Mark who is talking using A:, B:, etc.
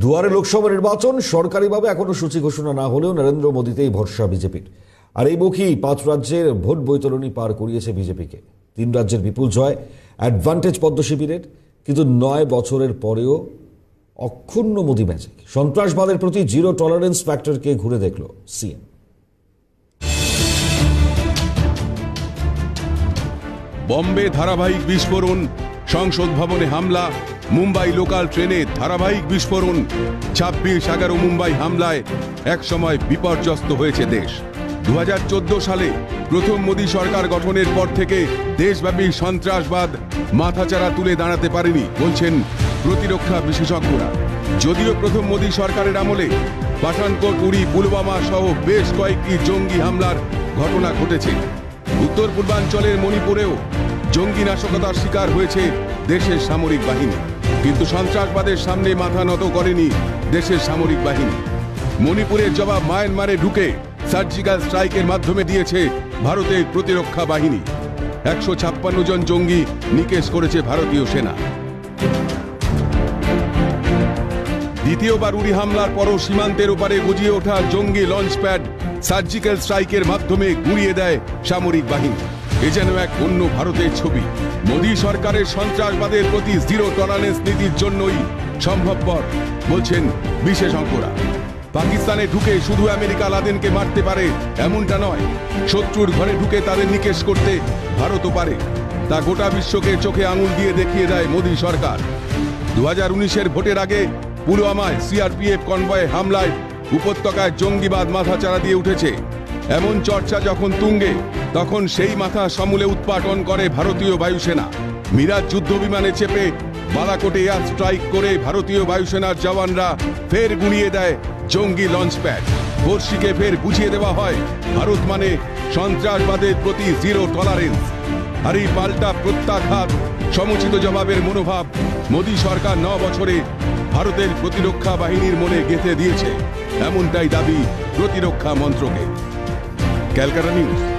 A: দুয়ারে লোকসভা নির্বাচন সরকারিভাবে এখনও সূচি ঘোষণা না হলেও নরেন্দ্র মোদীতেই ভরসা বিজেপির। আর এই মুখী পাঁচ রাজ্যের ভোট বৈতরণী পার করিয়েছে বিজেপিকে। তিন রাজ্যের বিপুল জয় অ্যাডভান্টেজ পদ্ম শিবিরের, কিন্তু নয় বছরের পরেও অক্ষুণ্ণ মোদী ম্যাজিক সন্ত্রাসবাদের প্রতি জিরো টলারেন্স ফ্যাক্টরকে ঘুরে দেখল সিএম।
B: বম্বে ধারাবাহিক বিস্ফোরণ সংসদ ভবনে হামলা, মুম্বাই লোকাল ট্রেনে ধারাবাহিক বিস্ফোরণ, ছাব্বিশ এগারো মুম্বাই হামলায় একসময় বিপর্যস্ত হয়েছে দেশ। দু হাজার চোদ্দ সালে প্রথম মোদী সরকার গঠনের পর থেকে দেশব্যাপী সন্ত্রাসবাদ মাথাচাড়া তুলে দাঁড়াতে পারেনি, বলছেন প্রতিরক্ষা বিশেষজ্ঞরা। যদিও প্রথম মোদী সরকারের আমলে পাঠানকোট উড়ি পুলওয়ামা সহ বেশ কয়েকটি জঙ্গি হামলার ঘটনা ঘটেছে। উত্তর পূর্বাঞ্চলের মণিপুরেও জঙ্গি নাশকতার শিকার হয়েছে দেশের সামরিক বাহিনী। কিন্তু সন্ত্রাসবাদের সামনে মাথা নত করেনি দেশের সামরিক বাহিনী। মণিপুরের জবাব মায়ানমারে ঢুকে সার্জিক্যাল স্ট্রাইকের মাধ্যমে দিয়েছে ভারতের প্রতিরক্ষা বাহিনী। একশো ছাপ্পান্ন জন জঙ্গি নিকেশ করেছে ভারতীয় সেনা। দ্বিতীয়বার উড়ি হামলার পরও সীমান্তের ওপারে গুজিয়ে ওঠা জঙ্গি লঞ্চপ্যাড সার্জিক্যাল স্ট্রাইকের মাধ্যমে গুড়িয়ে দেয় সামরিক বাহিনী। এ যেন এক অন্য ভারতের ছবি। মোদী সরকারের সন্ত্রাসবাদের প্রতি জিরো টলারেন্স নীতির জন্যই সম্ভবপর, বলছেন বিশেষজ্ঞরা পাকিস্তানে ঢুকে শুধু আমেরিকা লাদেনকে মারতে পারে এমনটা নয়, শত্রুর ঘরে ঢুকে তাদের নিকেশ করতে ভারতও পারে। তা গোটা বিশ্বকে চোখে আঙুল দিয়ে দেখিয়ে দেয় মোদী সরকার। দু হাজার ভোটের আগে পুলওয়ামায় সিআরপিএফ কনভয়ে হামলায় উপত্যকায় জঙ্গিবাদ মাথাচাড়া দিয়ে উঠেছে। এমন চর্চা যখন তুঙ্গে, তখন সেই মাথা সমূলে উৎপাটন করে ভারতীয় বায়ুসেনা। মিরাজ যুদ্ধ বিমানে চেপে বালাকোটে এয়ার স্ট্রাইক করে ভারতীয় বায়ুসেনার জওয়ানরা ফের গুঁড়িয়ে দেয় জঙ্গি লঞ্চ লঞ্চপ্যাড। বর্ষিকে ফের বুঝিয়ে দেওয়া হয়, ভারত মানে সন্ত্রাসবাদের প্রতি জিরো টলারেন্স আর এই পাল্টা প্রত্যাঘাত, সমুচিত জবাবের মনোভাব মোদী সরকার ন বছরে ভারতের প্রতিরক্ষা বাহিনীর মনে গেঁথে দিয়েছে। এমনটাই দাবি প্রতিরক্ষা মন্ত্রকে કેલકાતા ન્યૂઝ